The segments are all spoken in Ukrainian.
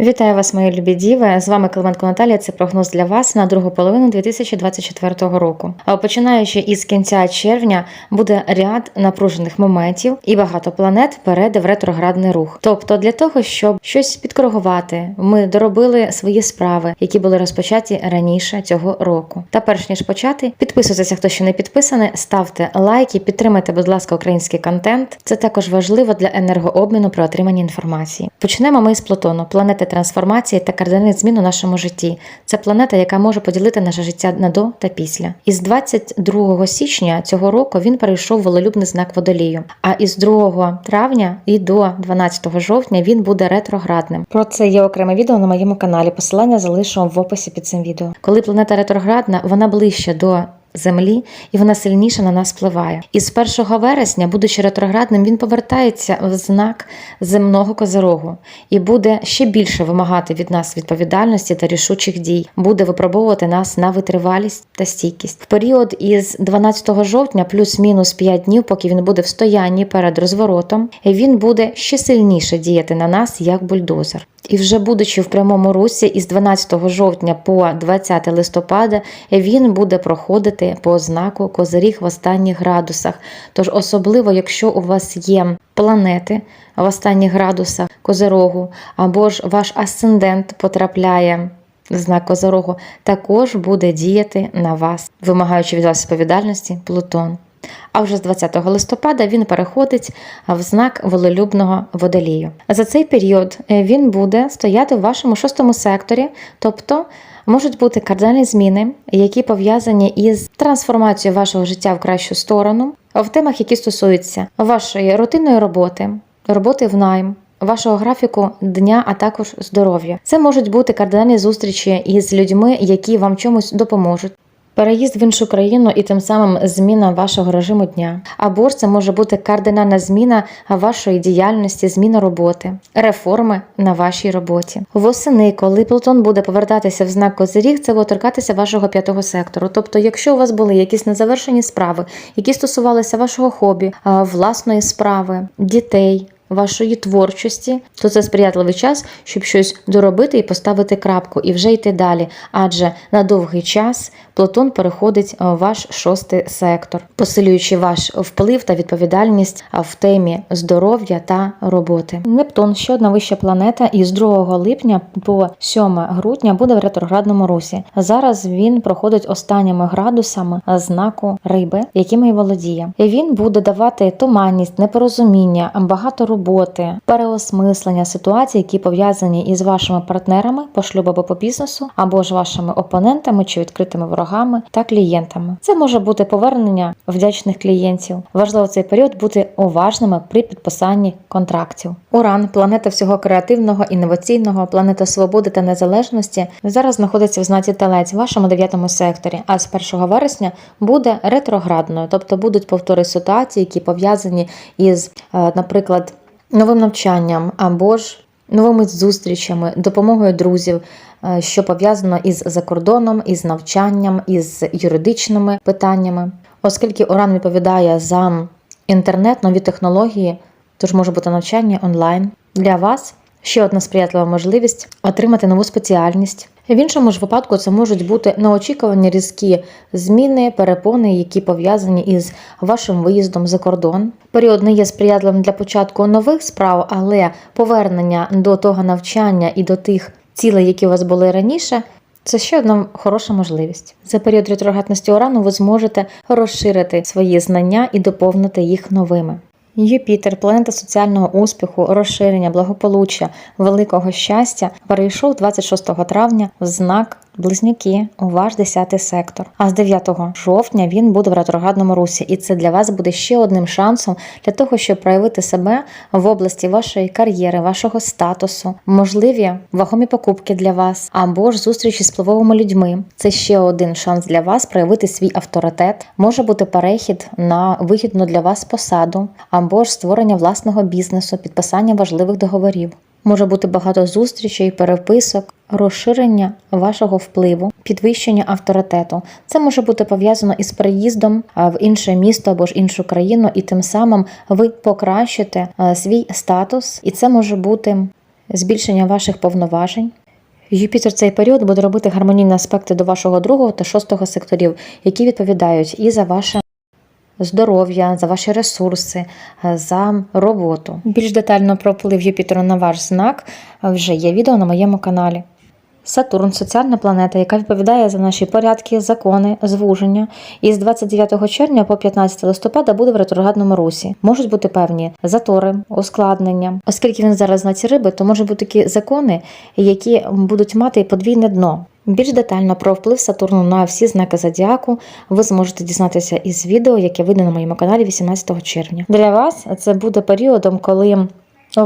Вітаю вас, мої любі діви. З вами Клименко Наталія. Це прогноз для вас на другу половину 2024 року. А Починаючи із кінця червня, буде ряд напружених моментів, і багато планет перейде в ретроградний рух. Тобто, для того, щоб щось підкоригувати, ми доробили свої справи, які були розпочаті раніше цього року. Та перш ніж почати, підписуйтеся, хто ще не підписаний, ставте лайки, підтримайте, будь ласка, український контент. Це також важливо для енергообміну при отриманні інформації. Почнемо ми з Плутону, планети трансформації та кардинальних змін у нашому житті. Це планета, яка може поділити наше життя на до та після. Із 22 січня цього року він перейшов волелюбний знак водолію. А із 2 травня і до 12 жовтня він буде ретроградним. Про це є окреме відео на моєму каналі. Посилання залишу в описі під цим відео. Коли планета ретроградна, вона ближче до Землі, і вона сильніше на нас впливає. І з 1 вересня, будучи ретроградним, він повертається в знак земного козирогу і буде ще більше вимагати від нас відповідальності та рішучих дій, буде випробовувати нас на витривалість та стійкість. В період із 12 жовтня, плюс-мінус 5 днів, поки він буде в стоянні перед розворотом, він буде ще сильніше діяти на нас як бульдозер. І вже будучи в прямому русі із 12 жовтня по 20 листопада, він буде проходити по знаку Козиріг в останніх градусах. Тож, особливо, якщо у вас є планети в останніх градусах Козирогу, або ж ваш асцендент потрапляє. в Знак Козирогу також буде діяти на вас, вимагаючи від вас відповідальності Плутон. А вже з 20 листопада він переходить в знак волелюбного водолію. За цей період е, він буде стояти в вашому шостому секторі, тобто можуть бути кардинальні зміни, які пов'язані із трансформацією вашого життя в кращу сторону, в темах, які стосуються вашої рутинної роботи, роботи в найм. Вашого графіку дня, а також здоров'я. Це можуть бути кардинальні зустрічі із людьми, які вам чомусь допоможуть. Переїзд в іншу країну і тим самим зміна вашого режиму дня. Або ж це може бути кардинальна зміна вашої діяльності, зміна роботи, реформи на вашій роботі. Восени, коли Плутон буде повертатися в знак Козиріг, це буде торкатися вашого п'ятого сектору. Тобто, якщо у вас були якісь незавершені справи, які стосувалися вашого хобі, власної справи, дітей. Вашої творчості, то це сприятливий час, щоб щось доробити і поставити крапку, і вже йти далі. Адже на довгий час Плутон переходить в ваш шостий сектор, посилюючи ваш вплив та відповідальність в темі здоров'я та роботи. Нептун, ще одна вища планета, із 2 липня по 7 грудня буде в ретроградному русі. Зараз він проходить останніми градусами знаку риби, якими й володіє. І він буде давати туманність, непорозуміння, багато роботи, переосмислення ситуацій, які пов'язані із вашими партнерами по шлюбу або по бізнесу, або ж вашими опонентами чи відкритими ворогами та клієнтами. Це може бути повернення вдячних клієнтів. Важливо в цей період бути уважними при підписанні контрактів. Уран, планета всього креативного, інноваційного, планета свободи та незалежності, зараз знаходиться в знаці Телець в вашому дев'ятому секторі. А з 1 вересня буде ретроградною, тобто будуть повтори ситуації, які пов'язані із, е, наприклад, новим навчанням або ж новими зустрічами, допомогою друзів, е, що пов'язано із закордоном, із навчанням, із юридичними питаннями. Оскільки Уран відповідає за інтернет, нові технології, тож може бути навчання онлайн для вас. Ще одна сприятлива можливість отримати нову спеціальність. В іншому ж випадку це можуть бути неочікувані різкі зміни, перепони, які пов'язані із вашим виїздом за кордон. Період не є сприятливим для початку нових справ, але повернення до того навчання і до тих цілей, які у вас були раніше. Це ще одна хороша можливість. За період ретроградності урану ви зможете розширити свої знання і доповнити їх новими. Юпітер, планета соціального успіху, розширення, благополуччя, великого щастя, перейшов 26 травня в знак Близнюки у ваш 10 сектор. А з 9 жовтня він буде в ретроградному русі, і це для вас буде ще одним шансом для того, щоб проявити себе в області вашої кар'єри, вашого статусу, можливі вагомі покупки для вас, або ж зустрічі з впливовими людьми. Це ще один шанс для вас проявити свій авторитет. Може бути перехід на вигідну для вас посаду, або ж створення власного бізнесу, підписання важливих договорів. Може бути багато зустрічей, переписок, розширення вашого впливу, підвищення авторитету. Це може бути пов'язано із переїздом а, в інше місто або ж іншу країну, і тим самим ви покращите свій статус, і це може бути збільшення ваших повноважень. Юпітер цей період буде робити гармонійні аспекти до вашого другого та шостого секторів, які відповідають і за ваше здоров'я, за ваші ресурси, е, за роботу. Більш детально про вплив Юпітера на ваш знак вже є відео на моєму каналі. Сатурн соціальна планета, яка відповідає за наші порядки, закони, звуження, і з 29 червня по 15 листопада буде в ретроградному русі. Можуть бути певні затори, ускладнення. Оскільки він зараз на ці риби, то можуть бути такі закони, які будуть мати подвійне дно. Більш детально про вплив Сатурну на всі знаки зодіаку ви зможете дізнатися із відео, яке вийде на моєму каналі 18 червня. Для вас це буде періодом, коли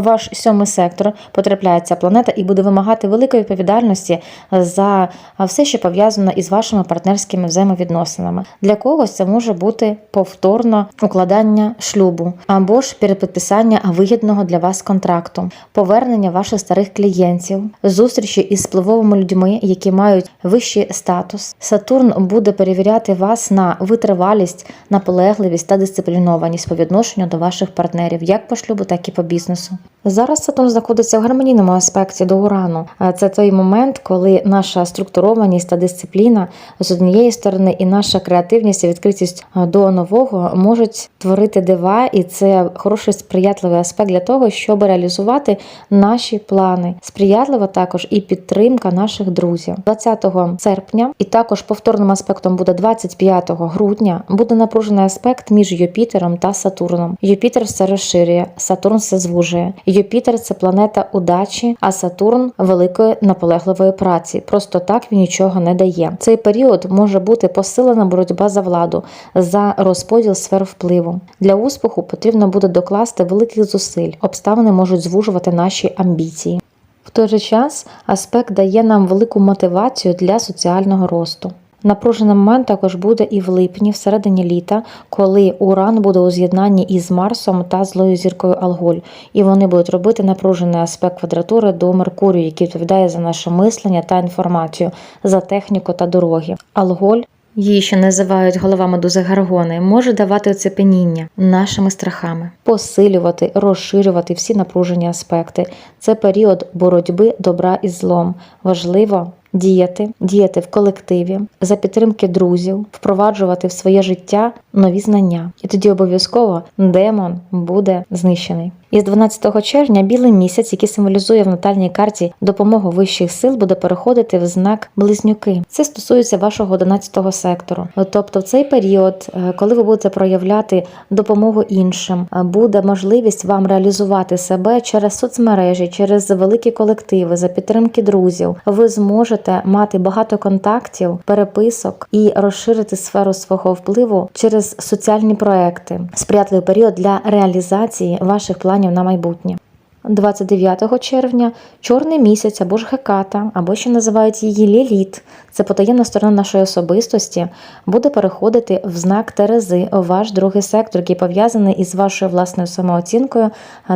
ваш сьомий сектор потрапляє ця планета і буде вимагати великої відповідальності за все, що пов'язано із вашими партнерськими взаємовідносинами. Для когось це може бути повторно укладання шлюбу або ж перепідписання вигідного для вас контракту, повернення ваших старих клієнтів, зустрічі із впливовими людьми, які мають вищий статус. Сатурн буде перевіряти вас на витривалість, наполегливість та дисциплінованість по відношенню до ваших партнерів, як по шлюбу, так і по бізнесу. Зараз Сатурн знаходиться в гармонійному аспекті до Урану. Е, Це той момент, коли наша структурованість та дисципліна з однієї сторони, і наша креативність і відкритість е, до нового можуть творити дива, і це хороший сприятливий аспект для того, щоб реалізувати наші плани. Сприятливо також і підтримка наших друзів. 20 серпня, і також повторним аспектом буде 25 грудня. Буде напружений аспект між Юпітером та Сатурном. Юпітер все розширює, Сатурн все звужує. Юпітер це планета удачі, а Сатурн великої наполегливої праці. Просто так він нічого не дає. Цей період може бути посилена боротьба за владу, за розподіл сфер впливу. Для успіху потрібно буде докласти великих зусиль. Обставини можуть звужувати наші амбіції. В той же час аспект дає нам велику мотивацію для соціального росту. Напружений момент також буде і в липні, всередині літа, коли Уран буде у з'єднанні із Марсом та злою зіркою Алголь, і вони будуть робити напружений аспект квадратури до Меркурію, який відповідає за наше мислення та інформацію, за техніку та дороги. Алголь. Її ще називають голова медузи Гаргони, може давати оцепеніння нашими страхами, посилювати, розширювати всі напружені аспекти. Це період боротьби добра із злом. Важливо діяти, діяти в колективі, за підтримки друзів, впроваджувати в своє життя нові знання. І тоді обов'язково демон буде знищений. І з 12 червня білий місяць, який символізує в натальній карті допомогу вищих сил, буде переходити в знак близнюки. Це стосується вашого 11 сектору. Тобто, в цей період, е, коли ви будете проявляти допомогу іншим, е, буде можливість вам реалізувати себе через соцмережі, через великі колективи, за підтримки друзів. Ви зможете мати багато контактів, переписок і розширити сферу свого впливу через соціальні проекти. Сприятливий період для реалізації ваших планів на майбутнє. 29 червня чорний місяць або ж Геката, або ще називають її Ліліт, це потаємна сторона нашої особистості, буде переходити в знак Терези, ваш другий сектор, який пов'язаний із вашою власною самооцінкою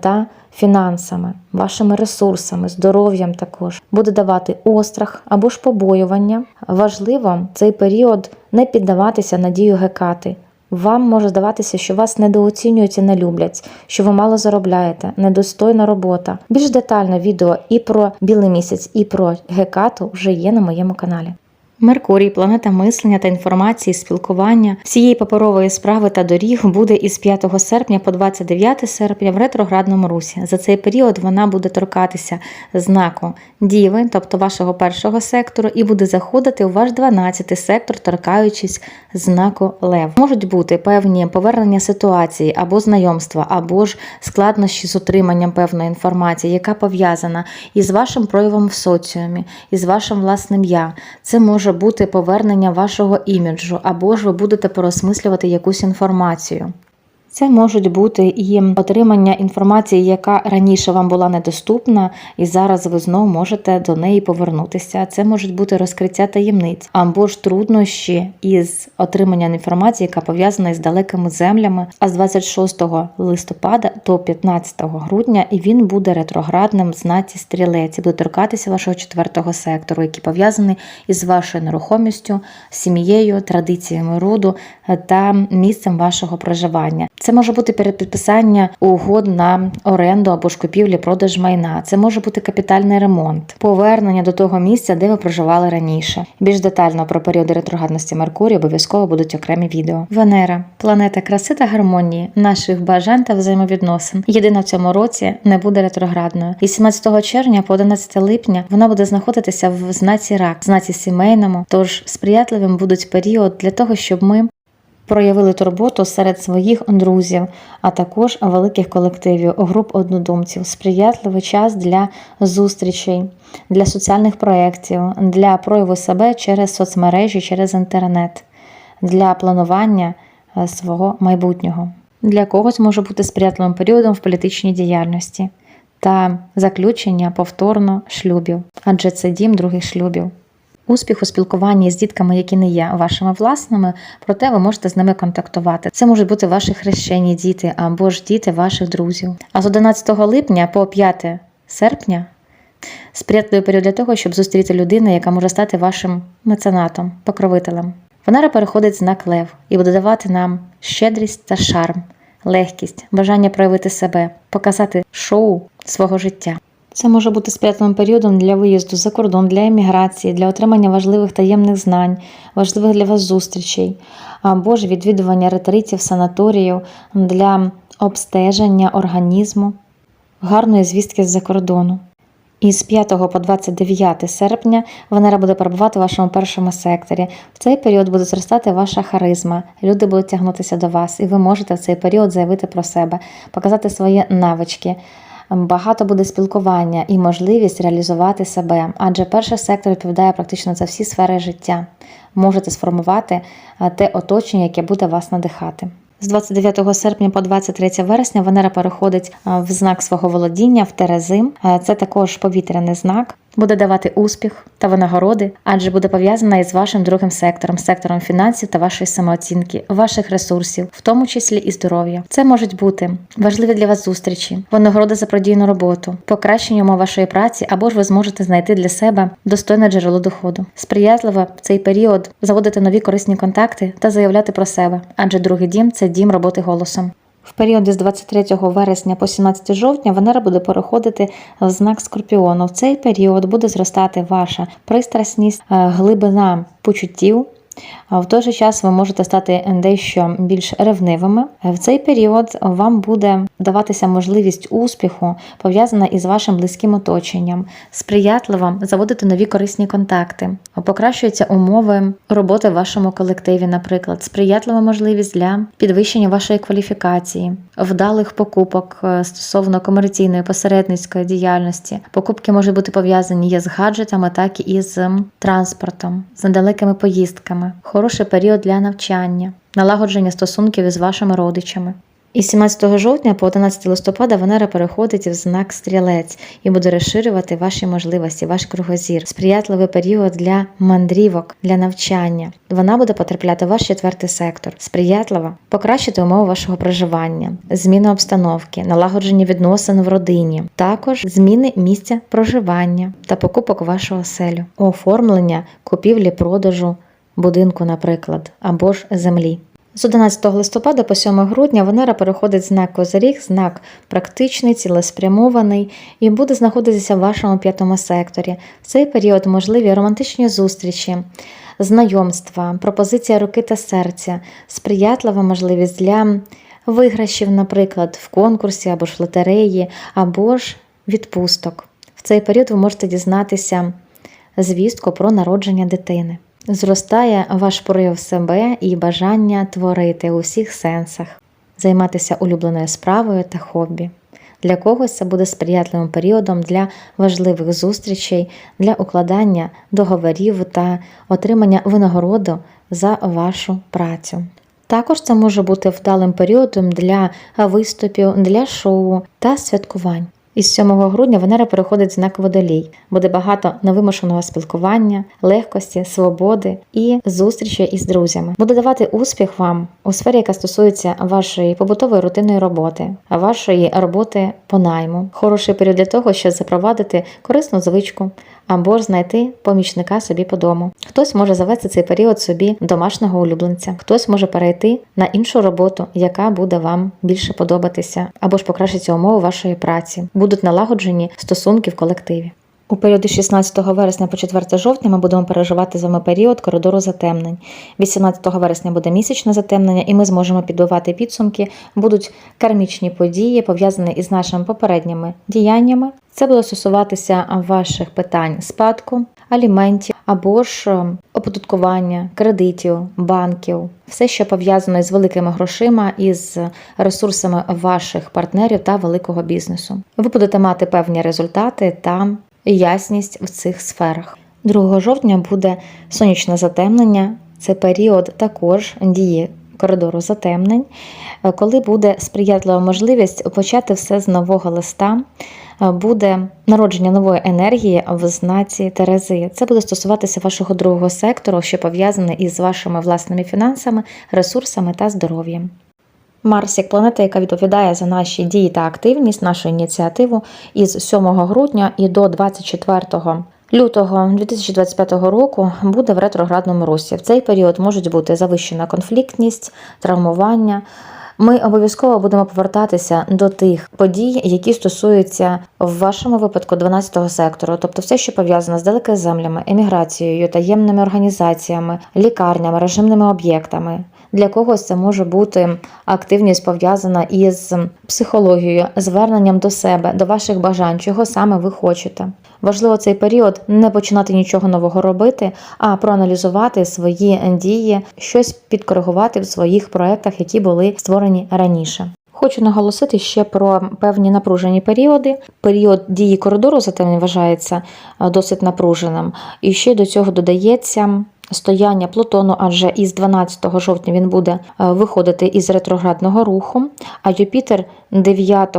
та фінансами, вашими ресурсами, здоров'ям також. Буде давати острах або ж побоювання. Важливо цей період не піддаватися надію Гекати. Вам може здаватися, що вас недооцінюють і не люблять, що ви мало заробляєте, недостойна робота. Більш детальне відео і про білий місяць, і про гекату вже є на моєму каналі. Меркурій, планета мислення та інформації, спілкування всієї паперової справи та доріг буде із 5 серпня по 29 серпня в ретроградному русі. За цей період вона буде торкатися знаку Діви, тобто вашого першого сектору, і буде заходити у ваш 12 сектор, торкаючись знаку Лев. Можуть бути певні повернення ситуації або знайомства, або ж складнощі з отриманням певної інформації, яка пов'язана із вашим проявом в соціумі, із вашим власним я. Це може бути повернення вашого іміджу, або ж ви будете переосмислювати якусь інформацію. Це можуть бути і отримання інформації, яка раніше вам була недоступна, і зараз ви знову можете до неї повернутися. Це можуть бути розкриття таємниць або ж труднощі із отриманням інформації, яка пов'язана із далекими землями. А з 26 листопада до 15 грудня і він буде ретроградним в знаці стрілець буде торкатися вашого четвертого сектору, який пов'язаний із вашою нерухомістю, сім'єю, традиціями роду та місцем вашого проживання. Це може бути передпідписання угод на оренду або ж купівлі, продаж майна. Це може бути капітальний ремонт, повернення до того місця, де ви проживали раніше. Більш детально про періоди ретроградності Меркурію обов'язково будуть окремі відео. Венера планета краси та гармонії, наших бажань та взаємовідносин. Єдина в цьому році не буде ретроградною. І 17 червня по 11 липня вона буде знаходитися в знаці рак, знаці сімейному. Тож сприятливим будуть період для того, щоб ми проявили турботу серед своїх друзів, а також великих колективів, груп однодумців, сприятливий час для зустрічей, для соціальних проєктів, для прояву себе через соцмережі, через інтернет, для планування е, свого майбутнього. Для когось може бути сприятливим періодом в політичній діяльності та заключення повторно шлюбів, адже це дім других шлюбів. Успіх у спілкуванні з дітками, які не є вашими власними, проте ви можете з ними контактувати. Це можуть бути ваші хрещені діти або ж діти ваших друзів. А з 11 липня по 5 серпня сприятливий період для того, щоб зустріти людину, яка може стати вашим меценатом, покровителем. Венера переходить знак Лев і буде давати нам щедрість та шарм, легкість, бажання проявити себе, показати шоу свого життя. Це може бути сприятливим періодом для виїзду за кордон, для еміграції, для отримання важливих таємних знань, важливих для вас зустрічей, або ж відвідування ретритів, санаторію для обстеження організму, гарної звістки з-за кордону. І з 5 по 29 серпня Венера буде перебувати у вашому першому секторі. В цей період буде зростати ваша харизма, люди будуть тягнутися до вас, і ви можете в цей період заявити про себе, показати свої навички. Багато буде спілкування і можливість реалізувати себе, адже перший сектор відповідає практично за всі сфери життя. Можете сформувати е, те оточення, яке буде вас надихати. З 29 серпня по 23 вересня Венера переходить е, в знак свого володіння в Терезим. Е, Це також повітряний знак. Буде давати успіх та винагороди, адже буде пов'язана із вашим другим сектором, сектором фінансів та вашої самооцінки, ваших ресурсів, в тому числі і здоров'я. Це можуть бути важливі для вас зустрічі, винагорода за продійну роботу, покращення умов вашої праці, або ж ви зможете знайти для себе достойне джерело доходу. Сприятливо в цей період заводити нові корисні контакти та заявляти про себе, адже другий дім це дім роботи голосом. В період з 23 вересня по 17 жовтня Венера буде переходити в знак Скорпіону. В цей період буде зростати ваша пристрасність, е, глибина почуттів. В той же час ви можете стати дещо більш ревнивими. В цей період вам буде даватися можливість успіху, пов'язана із вашим близьким оточенням, сприятливо заводити нові корисні контакти, покращуються умови роботи в вашому колективі, наприклад, сприятлива можливість для підвищення вашої кваліфікації, вдалих покупок е, стосовно комерційної посередницької діяльності. Покупки можуть бути пов'язані як з гаджетами, так і з транспортом, з недалекими поїздками. Хороший період для навчання, налагодження стосунків із вашими родичами. І 17 жовтня по 11 листопада Венера переходить в знак стрілець і буде розширювати ваші можливості, ваш кругозір, сприятливий період для мандрівок, для навчання. Вона буде потрапляти в ваш четвертий сектор, сприятливо покращити умови вашого проживання, зміна обстановки, налагодження відносин в родині, також зміни місця проживання та покупок вашого селю, оформлення купівлі, продажу будинку, наприклад, або ж землі. З 11 листопада по 7 грудня Венера переходить знак Козиріг, знак практичний, цілеспрямований і буде знаходитися в вашому п'ятому секторі. В цей період можливі романтичні зустрічі, знайомства, пропозиція руки та серця, сприятлива можливість для виграшів, наприклад, в конкурсі або ж в лотереї, або ж відпусток. В цей період ви можете дізнатися звістку про народження дитини. Зростає ваш прояв себе і бажання творити у всіх сенсах, займатися улюбленою справою та хобі. Для когось це буде сприятливим періодом для важливих зустрічей, для укладання договорів та отримання винагороду за вашу працю. Також це може бути вдалим періодом для виступів, для шоу та святкувань. Із 7 грудня Венера переходить в знак водолій. Буде багато невимушеного спілкування, легкості, свободи і зустрічі із друзями. Буде давати успіх вам у сфері, яка стосується вашої побутової рутинної роботи, вашої роботи по найму. Хороший період для того, щоб запровадити корисну звичку або ж знайти помічника собі по дому. Хтось може завести цей період собі домашнього улюбленця, хтось може перейти на іншу роботу, яка буде вам більше подобатися, або ж покращиться умови вашої праці. Будуть налагоджені стосунки в колективі. У періоді з 16 вересня по 4 жовтня ми будемо переживати з вами період коридору затемнень. 18 вересня буде місячне затемнення, і ми зможемо підбивати підсумки. Будуть кармічні події, пов'язані із нашими попередніми діяннями. Це буде стосуватися ваших питань спадку, аліментів або ж е, оподаткування, кредитів, банків, все, що пов'язано з великими грошима, із ресурсами ваших партнерів та великого бізнесу. Ви будете мати певні результати та ясність в цих сферах. 2 жовтня буде сонячне затемнення. Це період також дії коридору затемнень, коли буде сприятлива можливість почати все з нового листа. Е, Буде народження нової енергії в знаці Терези. Це буде стосуватися вашого другого сектору, що пов'язане із вашими власними фінансами, ресурсами та здоров'ям. Марс як планета, яка відповідає за наші дії та активність, нашу ініціативу із 7 грудня і до 24 лютого 2025 року буде в ретроградному русі. В цей період можуть бути завищена конфліктність, травмування. Ми обов'язково будемо повертатися до тих подій, які стосуються в вашому випадку 12-го сектору, тобто все, що пов'язано з далекоземлями, еміграцією, таємними організаціями, лікарнями, режимними об'єктами. Для когось це може бути активність пов'язана із психологією, зверненням до себе, до ваших бажань, чого саме ви хочете. Важливо цей період не починати нічого нового робити, а проаналізувати свої дії, щось підкоригувати в своїх проектах, які були створені раніше. Хочу наголосити ще про певні напружені періоди. Період дії коридору затемнень вважається е, досить напруженим. І ще до цього додається стояння Плутону, адже із 12 жовтня він буде е, виходити із ретроградного руху, а Юпітер 9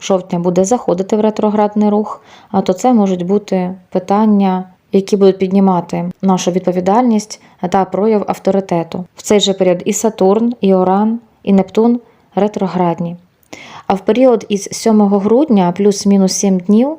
жовтня буде заходити в ретроградний рух, то це можуть бути питання. Які будуть піднімати нашу відповідальність та прояв авторитету в цей же період і Сатурн, і Оран, і Нептун ретроградні. А в період із 7 грудня плюс-мінус 7 днів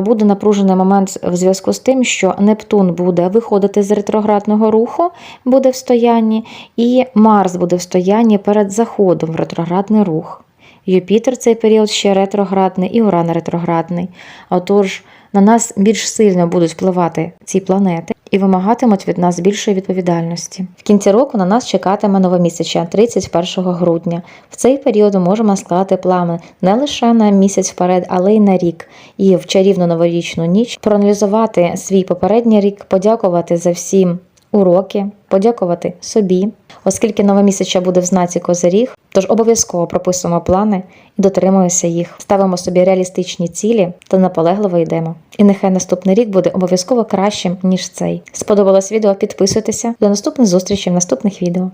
буде напружений момент в зв'язку з тим, що Нептун буде виходити з ретроградного руху, буде в стоянні, і Марс буде в стоянні перед заходом в ретроградний рух. Юпітер цей період ще ретроградний і Уран ретроградний. Отож, на нас більш сильно будуть впливати ці планети і вимагатимуть від нас більшої відповідальності. В кінці року на нас чекатиме новомісяча 31 грудня. В цей період можемо склати плани не лише на місяць вперед, але й на рік. І в чарівну новорічну ніч проаналізувати свій попередній рік, подякувати за всі уроки, подякувати собі, оскільки новомісяча буде в знаці Козиріг. Тож обов'язково прописуємо плани і дотримуємося їх, ставимо собі реалістичні цілі та наполегливо йдемо. І нехай наступний рік буде обов'язково кращим ніж цей. Сподобалось відео? Підписуйтеся. До наступних зустрічей в наступних відео.